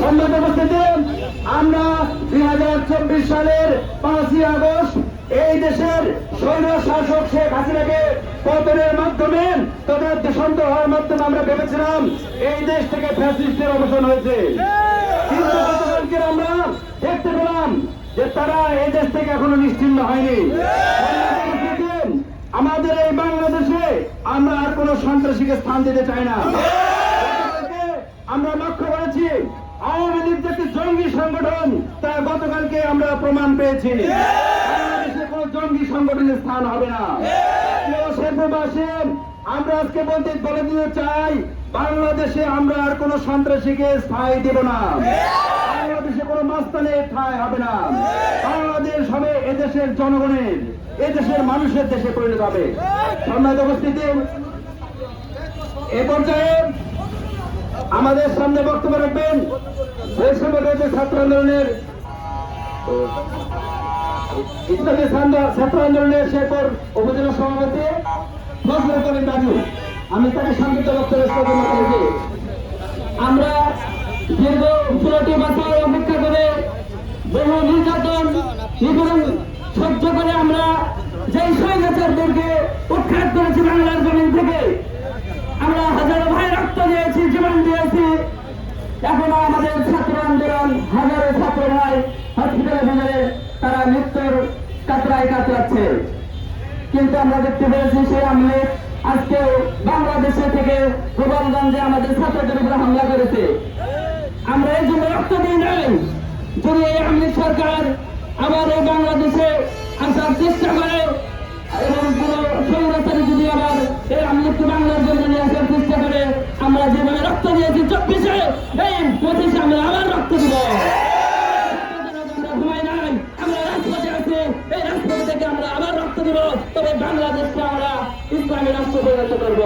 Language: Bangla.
সম্মত উপস্থিতি, আমরা দুই হাজার চব্বিশ সালের পাঁচই আগস্ট এই দেশের সৈন্য শাসক শেখ হাসিনাকে পতনের মাধ্যমে দেশান্ত হওয়ার মাধ্যমে আমরা ভেবেছিলাম এই দেশ থেকে ফ্যাসিস্টের অবসান হয়েছে। কিন্তু আমরা দেখতে পেলাম যে তারা এই দেশ থেকে এখনও নিশ্চিন্ন হয়নি। আমাদের এই বাংলাদেশে আমরা আর কোন সন্ত্রাসীকে স্থান দিতে চাই না। আমরা লক্ষ্য করেছি, আওয়ামী লীগ যে জঙ্গি সংগঠন তা গতকালকে আমরা প্রমাণ পেয়েছি। বাংলাদেশে কোন জঙ্গি সংগঠনের স্থান হবে না। আমরা আজকে বলতে বলে দিতে চাই, বাংলাদেশে আমরা আর কোন সন্ত্রাসীকে স্থায়ী দেব না। বাংলাদেশে কোনো মাস্তানের ঠাঁই হবে না। বাংলাদেশ হবে এদেশের জনগণের, এদেশের মানুষের দেশে পরিণত হবে। সম্মানিত উপস্থিতি, এ পর্যায়ে আমাদের সামনে বক্তব্য রাখবেন। ছাত্র আন্দোলনের ইসলামী ছাত্র- আন্দোলনের শেরপুর উপজেলা সভাপতি ফজলুল করিম রাজু আমি তাকে সংক্ষিপ্ত বক্তব্য করেছি আমরা দীর্ঘ ষোলোটি বছর অপেক্ষা করে বহু নির্যাতন, নিপীড়ন সহ্য করে আমরা যেই স্বৈরাচারদেরকে উৎখাত করেছি বাংলার জমিন থেকে আমরা হাজারো ভাই রক্ত দিয়েছি জীবন দিয়েছি এখনও আমাদের ছাত্র আন্দোলন হাজারো ছাত্র ভাই হসপিটালে ভিতরে তারা মৃত্যুর কাতরায় কাতরাচ্ছে। কিন্তু আমরা দেখতে পেয়েছি সেই আমলে আজকেও বাংলাদেশে থেকে গোপালগঞ্জে আমাদের ছাত্রদের উপরে হামলা করেছে। আমরা এই জন্য রক্ত দিই নাই। যদি এই আমলি সরকার আবার এই বাংলাদেশে আসার চেষ্টা রক্ত দিয়েছি, চব্বিশে এই পঁচিশে আমরা আবার রক্ত দিব। আমরা আবার রক্ত দিব, তবে বাংলাদেশকে আমরা ইসলামী রাষ্ট্র পরিণত করব।